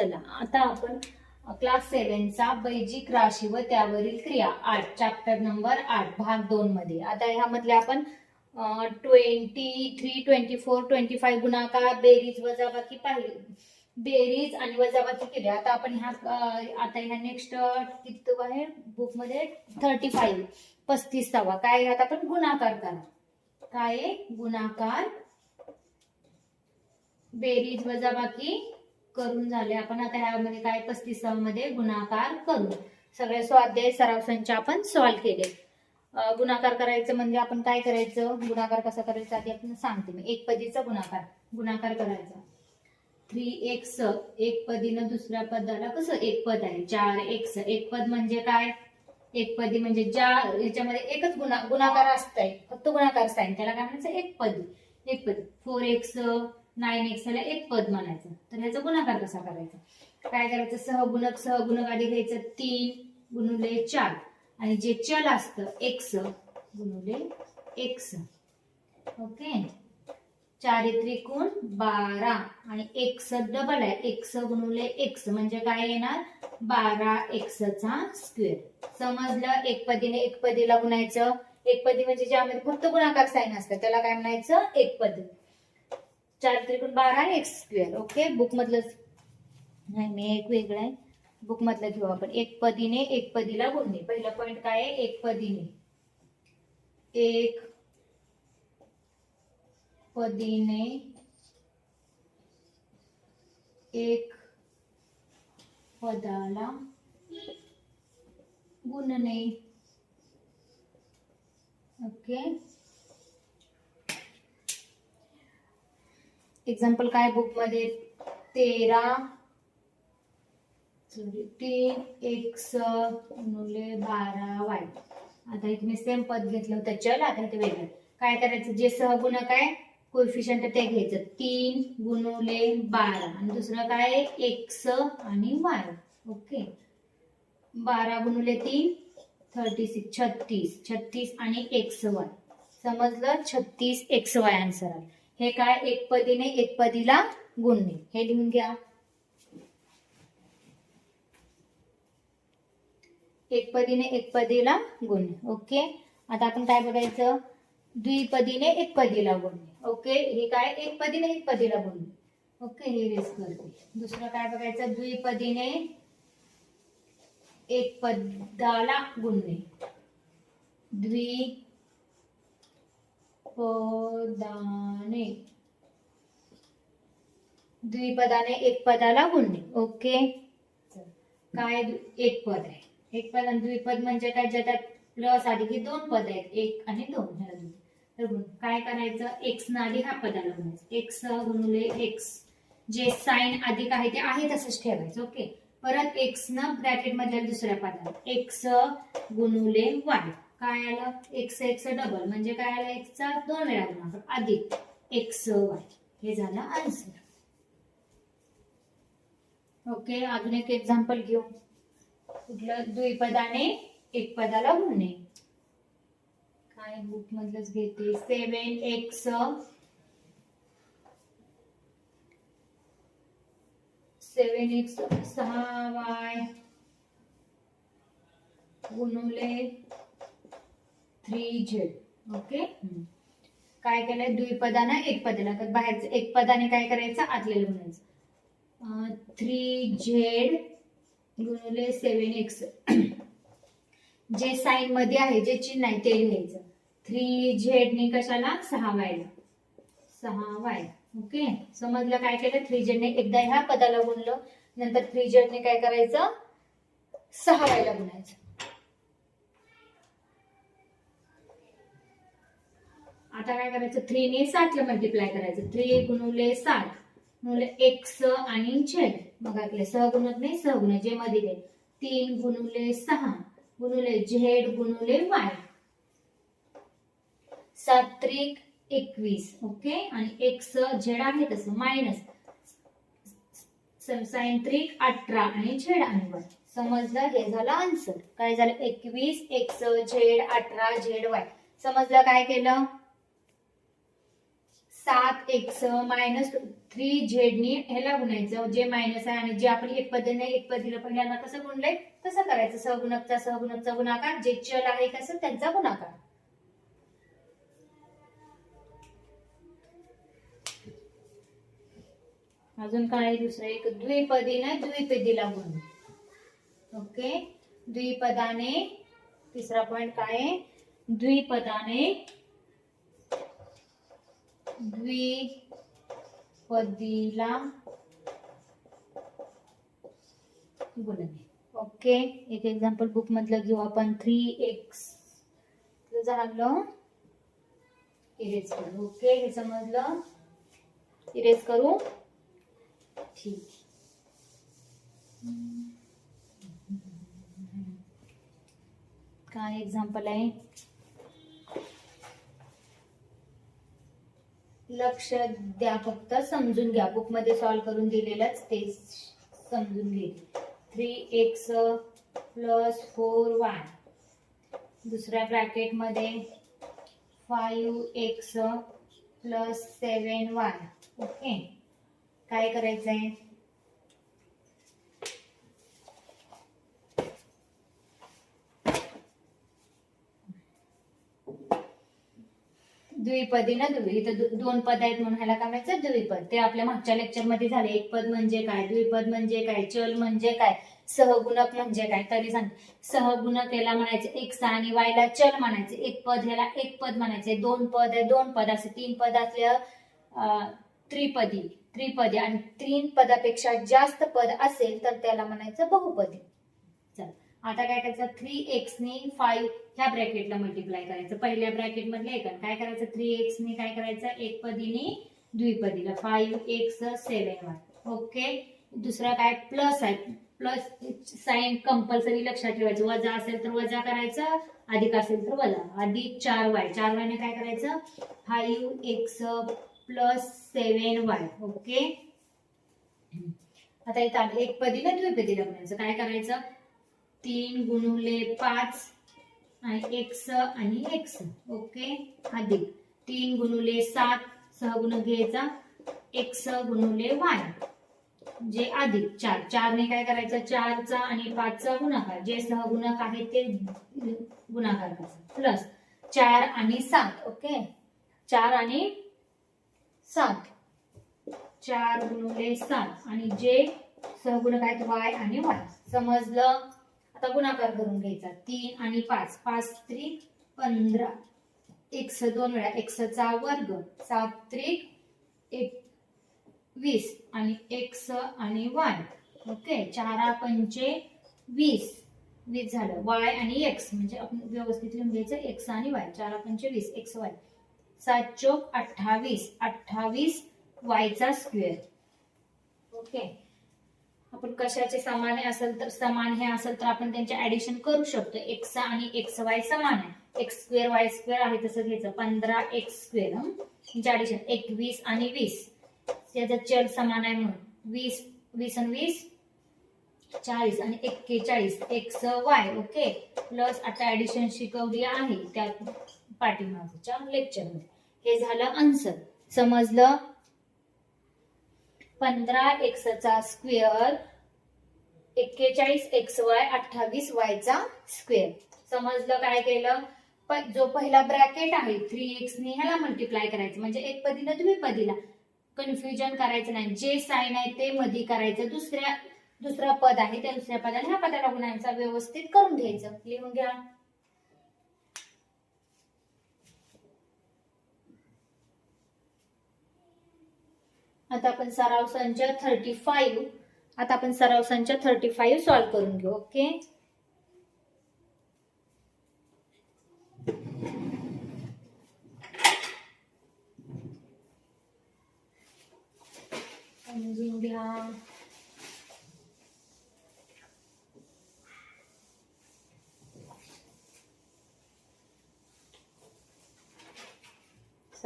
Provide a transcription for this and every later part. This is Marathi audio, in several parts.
चला आता आपण क्लास सेव्हनचा बैजिक राशी व त्यावरील क्रिया आठ चॅप्टर नंबर आठ भाग दोन मध्ये. आता ह्यामधले आपण twenty three twenty four twenty five गुणाकार बेरीज वजाबाकी पाहिली. बेरीज आणि वजाबाकी केली. आता आपण ह्या आता ह्या नेक्स्ट किती आहे? बुकमध्ये थर्टी फाईव्ह पस्तीसावा. काय आता आपण गुणाकार करा. काय आहे? गुणाकार बेरीज वजाबाकी करून झाले. आपण आता ह्यामध्ये काय पस्तीसामध्ये गुणाकार करू. सगळे स्वाध्याय सराव संच आपण सॉल्व केले. गुणाकार करायचं म्हणजे आपण काय करायचं? गुणाकार कसा करायचा? आधी आपण सांगते मी. एक पदीचा गुणाकार. गुणाकार करायचा. थ्री एक्स एक पदीनं दुसऱ्या पदाला कसं? एक पद आहे. चार एक्स. एक पद म्हणजे काय? एक पदी म्हणजे ज्या याच्यामध्ये एकच गुणा गुणाकार असतंय. फक्त गुणाकार साईन त्याला काय म्हणायचं? एक पदी. एक पदी. फोर एक्स नाईन एक्स ह्याला एक पद म्हणायचं. तर ह्याचा गुणाकार कसा करायचा? काय करायचं? सहगुणक सहगुणक आधी घ्यायचं. तीन गुणुले चार. आणि जे चल असतं एक्स गुणुले एक्स. ओके? चारी त्रिकोण बारा. आणि एक्स डबल आहे. एक्स गुणुले एक्स. म्हणजे काय येणार? बारा एक्सचा स्क्वेअर समजलं? एक पदीने एक पदीला गुणायचं. एक पदी म्हणजे ज्यामध्ये फक्त गुणाकार साईन असतं त्याला काय म्हणायचं? एक पदी. चार त्रिकोण बारा एक्स स्क्वेअर ओके बुक मधलं नाही मी एक वेगळं आहे. बुक मधलं घेऊ आपण. एक पदीने एक पदीला गुणणे. पहिला पॉइंट काय आहे? एक पदीने. एक पदीने एक पदाला गुणणे. ओके एक्झाम्पल काय बुकमध्ये तेरा सॉरी तीन एक्स गुणुले बारा वाय. आता इथे मी सेम पद घेतलं होतं चल आता इथे वेगळं. काय करायचं? जे सहगुणक आहे कोएफिशियंट ते घ्यायचं. तीन गुणुले बारा. आणि दुसरं काय? एक्स आणि वाय. ओके बारा गुणुले तीन थर्टी सिक्स छत्तीस. छत्तीस आणि एक्स वाय. समजलं? छत्तीस एक्स वाय आन्सर आहे हे काय? एक पदीने एक पदीला गुणणे. हे लिहून घ्या. एक पदीने एक पदीला गुणणे. ओके आता आपण काय बघायचं? द्विपदीने एक पदीला गुणणे. ओके हे काय? एक पदीने एक पदीला गुणणे. ओके हे रेस करते. दुसरं काय बघायचं? द्विपदीने एक पदाला गुणणे. द्वि पदाने द्विपदाने एक पदाला गुणणे. ओके? काय एक पद आहे? एक पद आणि द्विपद म्हणजे काय? ज्याच्यात प्लस आधी की दोन पद आहेत. एक आणि दोन. तर. काय करायचं? एक्स न आधी हा पदाला गुणायचं. एक्स गुणुले एक्स जे साईन अधिक आहे ते आहे तसंच ठेवायचं. ओके? परत एक्स न ब्रॅकेट मधल्या दुसऱ्या पदाला. एक्स गुणुले वाय काय आलं? एक्स एक्स डबल म्हणजे काय आलं? एक्सचा दोन वेळा गुणाकार. अधिक एक्स वाय हे झालं आन्सर ओके अजून एक एक्झाम्पल घेऊ. कुठलं? द्विपदाने एक पदाला गुणणे. काय बुक मधलंच घेते? सेवन एक्स सेवन एक्स सहा वाय गुणवले थ्री झेड ओके काय केलंय? द्विपदानं एक पदाला तर बाहेरचं एक पदाने काय करायचं? आतलेलं म्हणायचं. थ्री झेड गुणुले सेवन एक्स. जे साईन मध्ये आहे जे चिन्ह आहे ते लिहायचं. थ्री झेडने कशाला? सहा वायला. सहा वाय. ओके? समजलं काय केलं? थ्री झेडने एकदा ह्या पदाला गुणलं. नंतर थ्री झेडने काय करायचं? सहा वायला गुणायचं. आता काय करायचं? थ्रीने साठला मल्टिप्लाय करायचं. थ्री गुणुले सात. गुणुले स आणि झेड मग आपले सहगुणक नाही सहगुण जे मध्ये दे तीन गुणुले सहा. गुणुले झेड गुणुले वाय. सात त्रिक एकवीस. ओके? आणि एक स झेड आहे तसं. मायनस साईन त्रिक अठरा आणि झेड आणि वाय. समजलं? हे झालं आन्सर काय झालं? एकवीस एक स झेड अठरा झेड वाय. समजलं काय केलं? सात एक्स मायनस थ्री झेडनी ह्याला गुणायचं. जे मायनस आहे आणि जे आपण एक पद्धतीने एक पद्धतीला पहिल्यांदा कसं गुणलंय? तसं करायचं. सहगुणकचा सहगुणकचा गुणाकार. जे चल आहे कसं? त्यांचा गुणाकार. अजून काय? दुसरं एक द्विपदीनं द्विपदीला गुण. ओके? द्विपदाने तिसरा पॉइंट काय द्विपदाने द्विपदीला गुणने ओके एक एक्झाम्पल बुक मधलं घेऊ आपण. थ्री एक्स झालं इरेज करू. ओके हे समजलं इरेज करू. ठीक. काय एक्झाम्पल आहे? लक्ष द्या फक्त समजून घ्या. बुकमध्ये सॉल्व्ह करून दिलेलंच ते समजून घे. Three X plus four Y दुसऱ्या ब्रॅकेटमध्ये five X plus seven Y okay काय करायचंय? द्विपदी ना द्वि इथं दो- दोन पद आहेत म्हणून ह्याला काय म्हणायचं? द्विपद. ते आपल्या मागच्या लेक्चरमध्ये झाले. एक पद म्हणजे काय? द्विपद म्हणजे काय? चल म्हणजे काय? सहगुणक म्हणजे काय? तरी सांग. सहगुणक याला म्हणायचं एक्स आणि वायला चल म्हणायचे. एक पद ह्याला एक पद म्हणायचे दोन पद आहे. दोन पद असे तीन पद असल्या त्रिपदी. त्रिपदी. आणि तीन पदापेक्षा जास्त पद असेल तर त्याला म्हणायचं बहुपदी. आता काय करायचं? थ्री एक्सने फाईव्ह ह्या ब्रॅकेटला मल्टिप्लाय करायचं. पहिल्या ब्रॅकेट मधले एक. काय करायचं? थ्री एक्सने काय करायचं? एक पदीने द्विपदीला. Five X seven one okay दुसरा काय? प्लस आहे. प्लस साईन कंपल्सरी लक्षात ठेवायचं. वजा असेल तर वजा करायचं. अधिक असेल तर वजा. अधिक चार वाय चार वायने काय करायचं? Five X plus seven Y okay आता इथं एक पदीला द्विपदीला म्हणायचं. काय करायचं? तीन गुणुले पाच आणि एक्स आणि एक्स ओके? अधिक तीन गुणुले सात सहगुणक घ्यायचा एक्स गुणुले वाय. जे अधिक चार चारने काय करायचं? चारचा आणि पाचचा गुणाकार. जे सहगुणक आहे ते गुणाकार करायचा. प्लस चार आणि सात ओके? चार आणि सात. चार गुणुले सात आणि जे सहगुणक आहेत वाय आणि वाय. समजलं? आता गुणाकार करून घ्यायचा. तीन आणि पाच. पाच त्रिक पंधरा. एक्स दोन वेळा एक्सचा वर्ग. सात त्रिक एक वीस. आणि एक्स आणि वाय. ओके? चारा पंचे वीस. वीस झालं. वाय आणि एक्स. म्हणजे आपण व्यवस्थित लिहून घ्यायचं. एक्स आणि वाय. चारा पंचे वीस. X Y. सात चोक अठ्ठावीस. अठ्ठावीस वायचा स्क्वेअर. ओके? आपण कशाचे समान असेल तर समान हे असेल तर आपण त्यांचे ऍडिशन करू शकतो. एक्स आणि एक्स वाय समान आहे. एक्स स्क्वेअर वाय स्क्वेअर आहे तसं घ्यायचं. पंधरा एक्स स्क्वेअर त्यांचे ऍडिशन एकवीस आणि वीस. त्याचा चल समान आहे म्हणून. वीस वीस आणि वीस चाळीस आणि एक्केचाळीस. एक्स वाय ओके प्लस आता ऍडिशन शिकवली आहे त्या पाठीमागच्या लेक्चरमध्ये हे झालं आन्सर समजलं? पंधरा एक्सचा स्क्वेअर एक्केचाळीस एक्स वाय अठ्ठावीस वायचा स्क्वेअर. समजलं काय केलं? जो पहिला ब्रॅकेट आहे थ्री एक्स ने ह्याला मल्टिप्लाय करायचं. म्हणजे एक पदीला तुम्ही पदीला. कन्फ्युजन करायचं नाही. जे साईन आहे ते मधी करायचं. दुसऱ्या दुसरा पद आहे त्या दुसऱ्या पदाला ह्या पदाला गुणांचा व्यवस्थित करून घ्यायचं. लिहून घ्या. आता आपण सराव संच थर्टी फाईव्ह आता आपण सराव संच थर्टी फाईव्ह सॉल्व्ह करून घेऊ ओके समजून घ्या.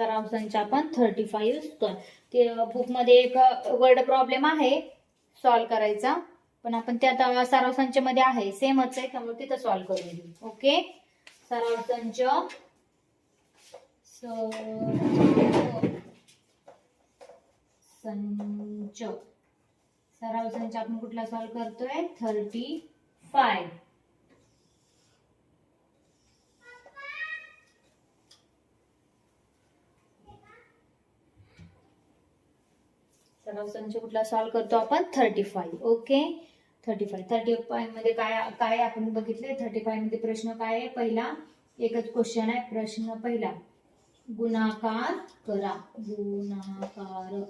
सराव आपण थर्टी फाईव्ह ते बुकमध्ये एक वर्ड प्रॉब्लेम आहे सॉल्व्ह करायचा. पण आपण ते आता मध्ये आहे सेमच आहे त्यामुळे तिथं सॉल्व्ह करून घेऊ. ओके सराव संच संच सराव संच आपण कुठला सॉल्व करतोय? थर्टी फाय सराव संच कुठला सॉल्व करतो आपण? Thirty five okay thirty five thirty फाईव्हमध्ये काय काय आपण बघितले? थर्टी फाईव्हमध्ये प्रश्न काय आहे? पहिला एकच क्वेश्चन आहे. प्रश्न पहिला गुणाकार करा. गुणाकार.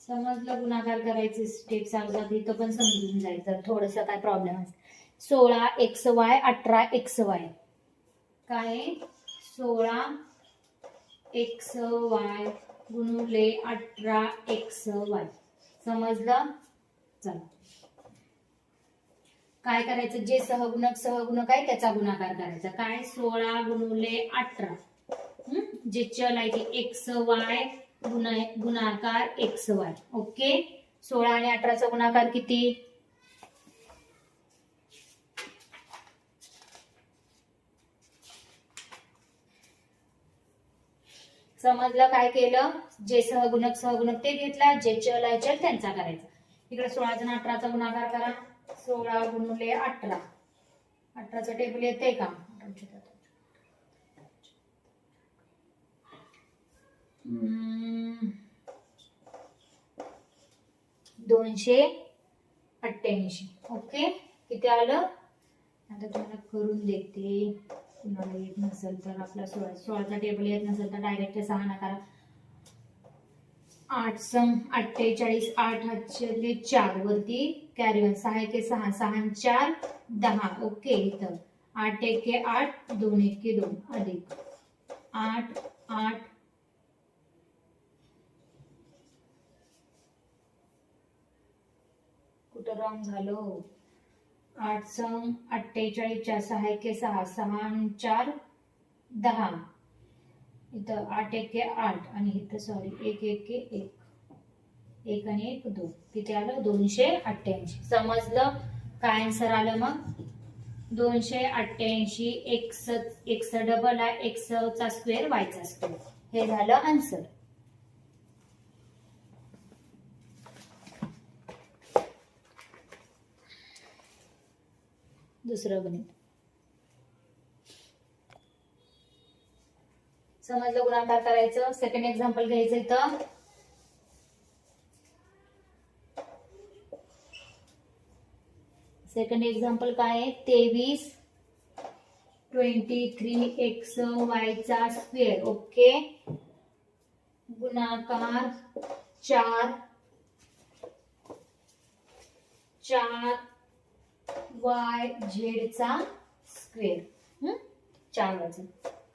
समजलं? गुणाकार करायचे स्टेप सांगतात इथं पण समजून जाईल जर थोडस काय प्रॉब्लेम आहे सोळा एक्स वाय अठरा एक्स वाय काय सोळा एक्स वाय गुणुले अठरा एक्स वाय. समजलं? चला. काय करायचं? जे सहगुणक सहगुणक आहे त्याचा गुणाकार करायचा. काय? सोळा गुणुले अठरा. जे चल आहे ते एक्स वाय गुणा गुणाकार एक्स वाय. ओके? सोळा आणि अठराचा गुणाकार किती? समजलं काय केलं? जे सहगुणक सहगुणक ते घेतला जे चल आहे चल त्यांचा करायचा. इकडे सोळा जण अठराचा गुणाकार करा. सोळा गुणले अठरा. अठराचं टेबल येते का? दोनशे अठ्ठ्याऐंशी. ओके? किती आलं? आता तुम्हाला करून देते. कुणाला येत नसेल तर आपला सोळा सोळाचा टेबल येत नसेल तर डायरेक्ट सहा ना करा. आठ सम अठ्ठेचाळीस आठ आठशे चार वरती कॅरी सहा एके सहा सहा चार दहा. ओके इथं. आठ एके आठ दोन एके दोन. अधिक. आठ आठ. कुठं रॉंग झालं? आठ सम अठ्ठेचाळीसच्या सहा एके सहा सहा चार दहा. इथं आठ एके आठ आणि इथं सॉरी एक एके एक. एक आणि एक दोन. किती आलं? दोनशे अठ्ठ्याऐंशी. समजलं? काय आन्सर आलं मग? दोनशे अठ्ठ्याऐंशी एकस एकस डबल आहे एकसचा स्क्वेअर वायचा स्क्वेअर हे झालं आन्सर दुसरं गणित. समजलं गुणाकार करायचं. सेकंड एक्झाम्पल घ्यायचं इथं. सेकंड एक्झाम्पल काय आहे? तेवीस ट्वेंटी थ्री एक्स वायचा स्क्वेअर ओके गुणाकार चार. चार वाय झेडचा स्क्वेअर. चार वायचा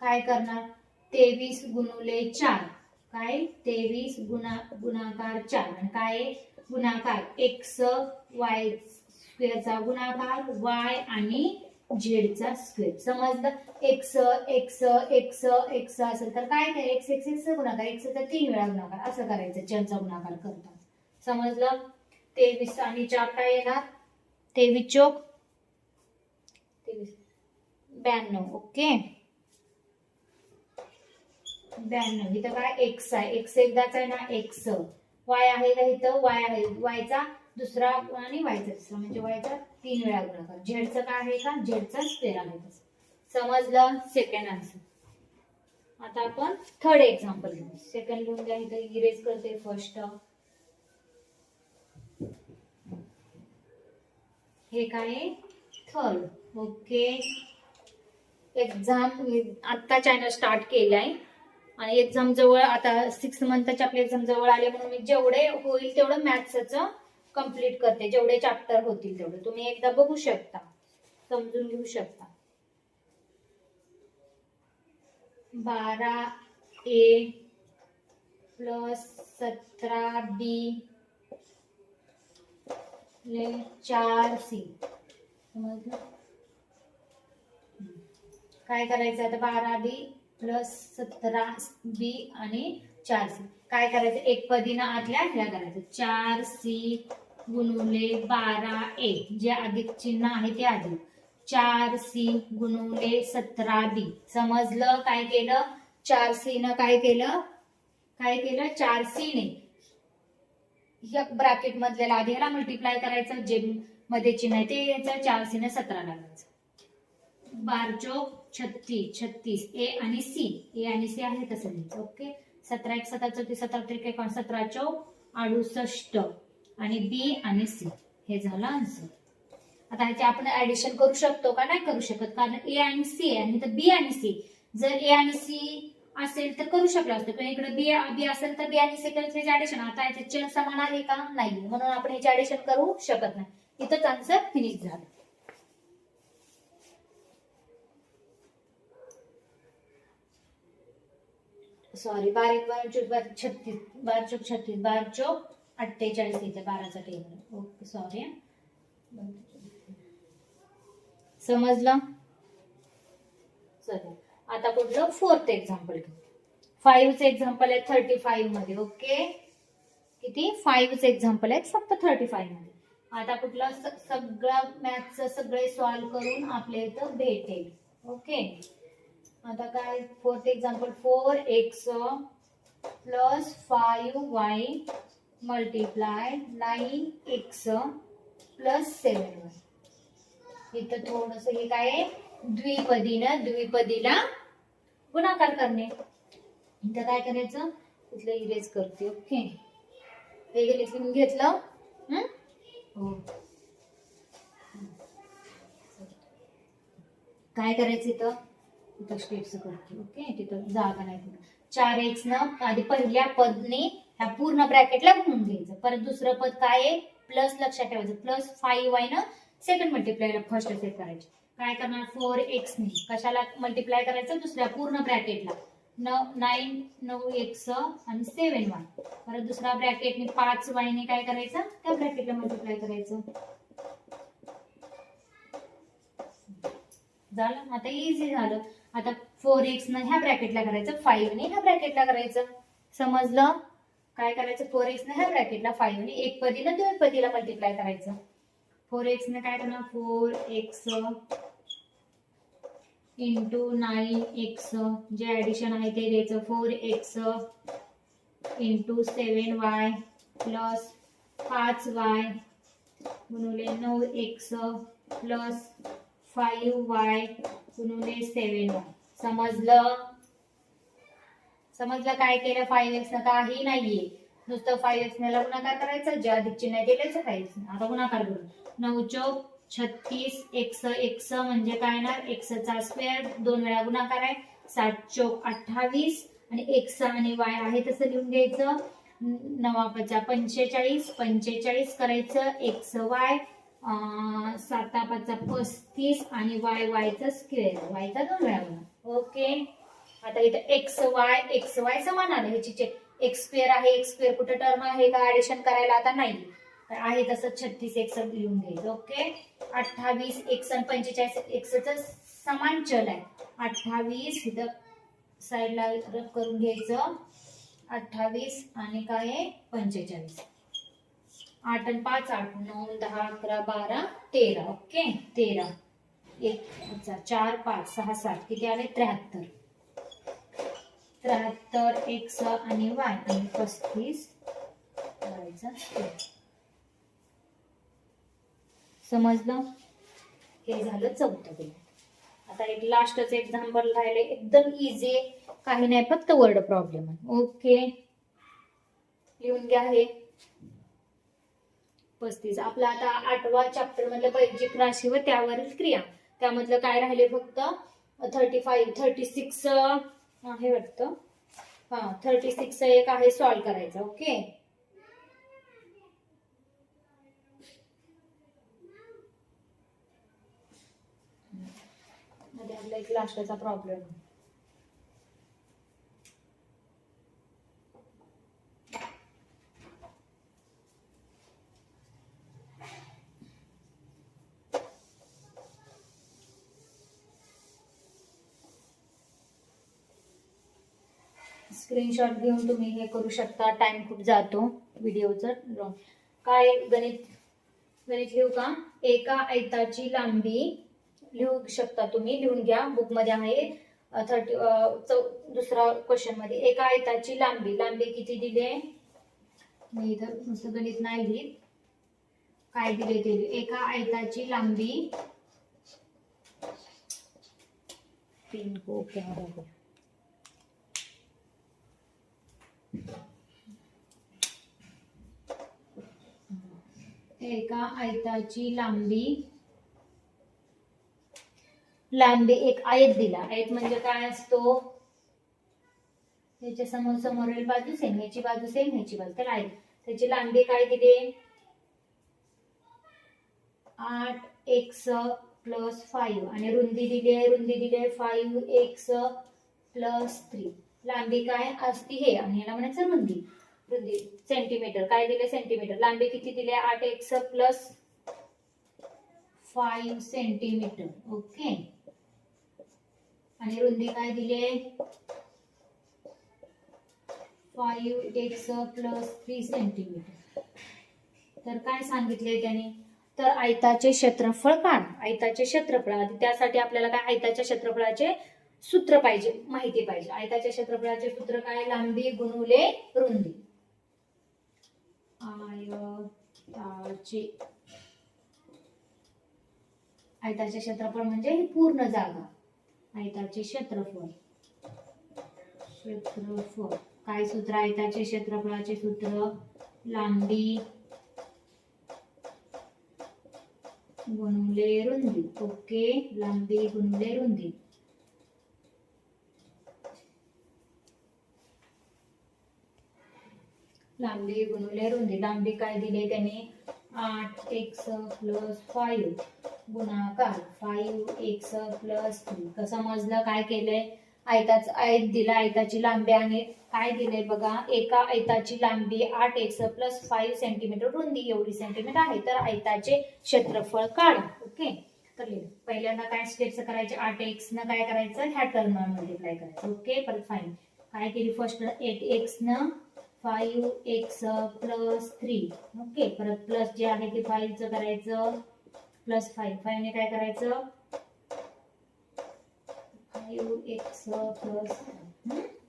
काय करणार? तेवीस गुणुले चार. काय? तेवीस गुणा गुणाकार चार. आणि काय? गुणाकार. एक्स वाय स्क्वेअरचा गुणाकार वाय आणि झेडचा स्क्वेअर. समजलं? एक्स एक्स एक्स एक्स असेल तर काय काय एक्स एक्स एक्स गुणाकार. तर तीन वेळा गुणाकार. असं करायचं. ज्यांचा गुणाकार करतात. समजलं? तेवीस आणि चार काय येणार? तेवीस चोक. ब्याण्णव ओके? ब्याण्णव. इथं काय एक्स आहे. एक्स एकदाच आहे ना एक्स वाय आहे का इथं? वाय आहे. वायचा दुसरा आणि वायचा दुसरा म्हणजे वायचा तीन वेळा गुणाकार. झेडचं काय आहे का? झेडचा तेरा आहे. समजलं? सेकंड आन्सर आता आपण थर्ड एक्झाम्पल घेऊ. सेकंड लिहून द्या इथं इरेज करते फर्स्ट हे काय थर्ड ओके एक्झाम आत्ता चॅनल स्टार्ट केलाय आणि एक्झाम जवळ आता सिक्स मंथच्या आपली एक्झाम जवळ आले म्हणून मी जेवढे होईल तेवढं मॅथ्सचं कंप्लीट करते. जेवढे चॅप्टर होतील तेवढे. तुम्ही एकदा बघू शकता. समजून घेऊ शकता. बारा ए प्लस सतरा बी चार सी. समजलं? काय करायचं आता? बारा बी प्लस सतरा बी आणि चार सी काय करायचं? एक पदीनं आतल्या ह्या करायचं. चार सी गुणुले बारा ए जे अधिक चिन्ह आहे ते अधिक चार सी गुणुले सतरा बी समजलं काय केलं? चार सी न काय केलं? काय केलं? चार सी ने. या ब्रॅकेट मधल्या आधी ह्याला मल्टिप्लाय करायचं. जे मध्ये चिन्ह आहे ते यायचं. चार सी ने सतरा लागायचं. बारचोक छत्तीस छत्तीस. ए आणि सी. ए आणि सी आहे तसं लिहायचं ओके? सतरा एक सतरा चौतीस सतरा त्रिक एकोण सतरा चौ अडुसष्ट. आणि बी आणि सी. हे झालं आन्सर आता ह्याचे आपण ऍडिशन करू शकतो का? नाही करू शकत. कारण ए आणि सी आणि तर बी आणि सी. जर ए आणि सी असेल तर करू शकलो असतो. पण इकडे बी बी असेल तर बी आणि सी करायचं ह्याचे ऍडिशन आता याचे चिन्ह समान आहे का? नाही. म्हणून आपण ह्याचे ऍडिशन करू शकत नाही. इथंच आन्सर फिनिश झालं. सॉरी बारीक बार चौक बार छत्तीस बार चौक छत्तीस बार चौक अठ्ठेचाळीस इथे बाराचा टेबल ओके सॉरी समजलं? चला आता कुठलं? फोर्थ एक्झाम्पल घेऊ. फाईव्हचं एक्झाम्पल आहे थर्टी फाईव्हमध्ये ओके किती? फाईव्हचं एक्झाम्पल आहेत फक्त थर्टी फाईव्हमध्ये. आता कुठलं? सगळं मॅथचं सगळे सॉल्व्ह करून आपल्या इथं भेटेल. ओके आता काय fourth example four X plus five Y multiply nine X plus seven Y इथं थोडस हे काय आहे? द्विपदीनं द्विपदीला गुणाकार करणे. इथं काय करायचं? इथलं इरेज करते ओके हे लिहून घेतलं हो. काय करायचं इथं? इथं स्टेप्स करते ओके तिथं जागा नाही चार एक्स न आधी पहिल्या पदने ह्या पूर्ण ब्रॅकेटला गुणून घ्यायचं. परत दुसरं पद काय आहे? प्लस लक्षात ठेवायचं. प्लस फाईव्ह वाय न सेकंड मल्टिप्लायला फर्स्ट सेट करायचे. काय करणार? फोर एक्स ने. कशाला मल्टिप्लाय करायचं? दुसऱ्या पूर्ण ब्रॅकेटला नाईन नऊ एक्स आणि सेवन वाय परत दुसरा ब्रॅकेटने पाच वायने काय करायचं? त्या ब्रॅकेटला मल्टिप्लाय करायचं. झालं? आता इझी झालं. आता फोर एक्स न ह्या ब्रॅकेटला करायचं फाईव्ह ने ह्या ब्रॅकेटला करायचं. समजलं? काय करायचं? फोर एक्स न ह्या ब्रॅकेटला फाईव्ह ने एक पदीला दोन पदीला मल्टिप्लाय करायचं. फोर एक्स ने काय करणार? Four X into nine X जे ऍडिशन आहे ते द्यायचं four X into seven Y plus पाच वाय गुणवले नऊ एक्स प्लस फाईव्ह वाय गुणुले सेवन वाय समजलं समजलं काय केलं फाईव्ह एक्स काही नाहीये नुसतं फाईव्ह एक्स ने गुणाकार करायचा जे अधिक चिन्ह आहे फाईव्ह आता गुणाकार करू नऊ चौक छत्तीस एक्स एक्स म्हणजे काय येणार एक्सचा स्क्वेअर दोन वेळा गुणाकार आहे सात चौक अठ्ठावीस आणि एक्स आणि वाय आहे तसं लिहून घ्यायचं नवापाचा पंचेचाळीस पंचेचाळीस करायचं एक्स वाय सातापाचा पस्तीस आणि वाय वायचा स्क्वेअर वायचा दोन वेळा गुणा ओके? आता इथं एक्स वाय एक्स वाय समान आलं. ह्याची चेक एक्स स्क्वेअर आहे. एक्स स्क्वेअर कुठं टर्म आहे का ऍडिशन करायला आता नाही. तर आहे तसं छत्तीस एक्स लिहून घ्यायचं ओके? अठ्ठावीस एक्स आणि पंचेचाळीस एक्सचं समान चल आहे. अठ्ठावीस इथं साईडला रब करून घ्यायचं. अठ्ठावीस आणि काय आहे? पंचेचाळीस. आठ आणि पाच आठ नऊ दहा अकरा बारा तेरा. ओके? तेरा. एक अच्छा, चार पाच सहा सात. किती आले? त्र्याहत्तर. त्र्याहत्तर एक सहा आणि वाय. आणि पस्तीस. वायचा समजलं? हे झालं चौथं बिल आता एक लास्टच एक्झाम्पल राहिले एकदम इझी काही नाही फक्त वर्ड प्रॉब्लेम आहे. ओके? लिहून घ्या हे. पस्तीस. आपला आता आठवा चॅप्टर मधलं बैजिक राशी व त्यावरील क्रिया. त्यामधलं काय राहिले फक्त? थर्टी फाईव्ह थर्टी सिक्स आहे वाटतं. हा थर्टी सिक्स एक आहे सॉल्व्ह करायचं ओके मध्ये आपला एक लास्टचा प्रॉब्लेम स्क्रीनशॉट घेऊन तुम्ही हे करू शकता. टाइम खूप जातो व्हिडिओचं काय गणित गणित लिहू का? एका आयताची लांबी लिहू शकता तुम्ही. लिहून घ्या. बुकमध्ये आहे. थर्टी चौ दुसरा क्वेश्चनमध्ये. एका आयताची लांबी. लांबी किती दिली आहे? मी इथं नुसतं गणित नाही लिहित. काय दिले ते? एका आयताची लांबी. तीन को कॅमेरा एका आयताची लांबी. लांबी एक आयत दिला. आयत म्हणजे काय असतो? त्याच्यासमोर समोरील बाजू सेम ह्याची बाजू सेम ह्याची बाजू तर आयत. त्याची लांबी काय दिली आठ एक्स प्लस फाईव्ह. आणि रुंदी दिली आहे रुंदी दिली आहे फाईव्ह एक्स प्लस थ्री. लांबी काय असती हे आणि याला म्हणायचं रुंदी. रुंदी सेंटीमीटर काय दिले सेंटीमीटर लांबी किती दिली आठ X plus five centimetre okay आणि रुंदी काय दिली five X plus three centimetre तर काय सांगितले त्याने? तर आयताचे क्षेत्रफळ काढ. आयताचे क्षेत्रफळ. आधी त्यासाठी आपल्याला काय? आयताच्या क्षेत्रफळाचे सूत्र पाहिजे माहिती पाहिजे. आयताच्या क्षेत्रफळाचे सूत्र काय? लांबी गुणुले रुंदी. आयताचे आयताचे क्षेत्रफळ म्हणजे ही पूर्ण जागा. आयताचे क्षेत्रफळ. क्षेत्रफळ. काय सूत्र आयताचे क्षेत्रफळाचे सूत्र. लांबी. गुणले रुंदी. ओके. लांबी गुणले रुंदी. लांबी गुणवल्या रुंदी. लांबी काय दिले त्याने? आठ एक्स प्लस फाईव्ह गुणाकार. Five X plus three. समजलं काय केलंय? आयताच आयत दिला आयताची लांबी आणि काय दिलंय बघा? एका आयताची लांबी आठ एक्स प्लस फाईव्ह सेंटीमीटर रुंदी. एवढी सेंटीमीटर आहे. तर आयताचे क्षेत्रफळ काढ. ओके? तर पहिल्यांदा काय स्टेप्स करायचे? आठ एक्स न काय करायचं? ह्या टर्म मल्टिप्लाय करायचं. ओके? परत फाईन काय केली फर्स्ट एट एक्स न five X plus three okay परत प्लस जे आहे ते फाईव्हचं करायचं. प्लस फाईव्ह फाईव्हने काय करायचं? फाईव्ह एक्स प्लस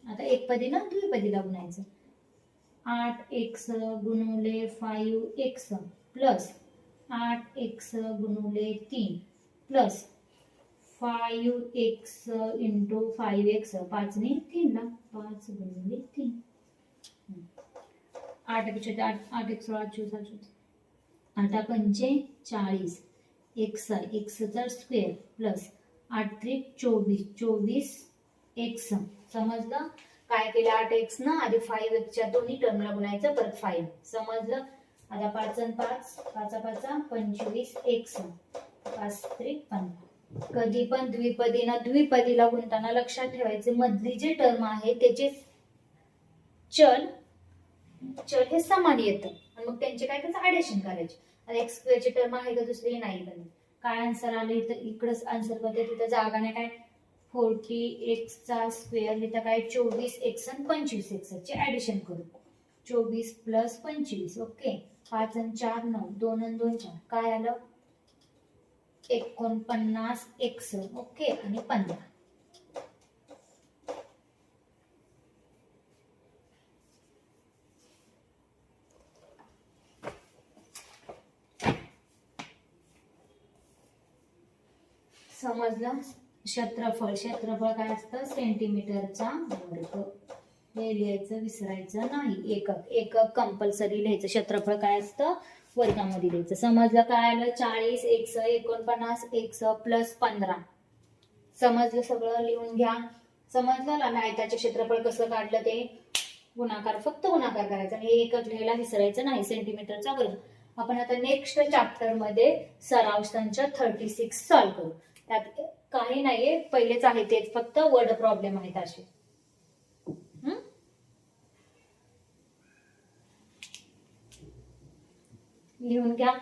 आता एक पदी ना द्विपदीला गुणायचं आठ एक्स गुणवले फाईव्ह एक्स प्लस आठ एक्स गुणवले तीन plus five X into five X पाचने तीनला पाच गुणवले तीन. आठपेक्षा आठ आठ एक सोळा आठ चोवीस. आठा पंचे चाळीस एक्स एक्सचा स्क्वेअर प्लस आठ त्रिक चोवीस चोवीस एक्स समजलं? काय केलं आठ एक्स ना? आधी फाईव्ह एक्सच्या दोन्ही टर्मला गुणायचं परत फाईव्ह समजलं? आता पाच आणि पाच पाचा पाचा पंचवीस एक्स पाच त्रिक पंधरा कधी पण द्विपदीना द्विपदीला गुणताना लक्षात ठेवायचे मधली जे टर्म आहे त्याचे चल चल हे समान येतं. आणि मग त्यांचे काय करायचं ऍडिशन करायचे. आणि एक्स स्क्वेअरची टर्म आहे का दुसरी नाही पण काय आन्सर आलं इथं? इकडंच आन्सर करते तिथं जागा नाही काय? फोर्टी एक्सचा स्क्वेअर इथं काय? चोवीस एक्स आणि पंचवीस एक्सचे ऍडिशन करू. चोवीस प्लस पंचवीस ओके पाच आणि चार नऊ. दोन आणि दोन चार. काय आलं? एकोणपन्नास एक्स ओके आणि पंधरा. समजलं? क्षेत्रफळ. क्षेत्रफळ काय असतं? सेंटीमीटरचा वर्ग हे लिहायचं विसरायचं नाही. एकक. एकक कंपल्सरी लिहायचं. क्षेत्रफळ काय असतं? वर्गामध्ये लिहायचं. समजलं काय आलं? चाळीस एकस एकोणपन्नास एकस प्लस पंधरा. समजलं सगळं? लिहून घ्या. समजलं? ना आयताचे क्षेत्रफळ कसं काढलं ते? गुणाकार. फक्त गुणाकार करायचा. आणि हे एकक लिहायला विसरायचं नाही. सेंटीमीटरचा वर्ग आपण आता नेक्स्ट चॅप्टरमध्ये सराव संच थर्टी सिक्स सॉल्व्ह करू. त्यात काही नाहीये. पहिलेच आहे तेच. फक्त वर्ड प्रॉब्लेम आहेत असे. लिहून घ्या.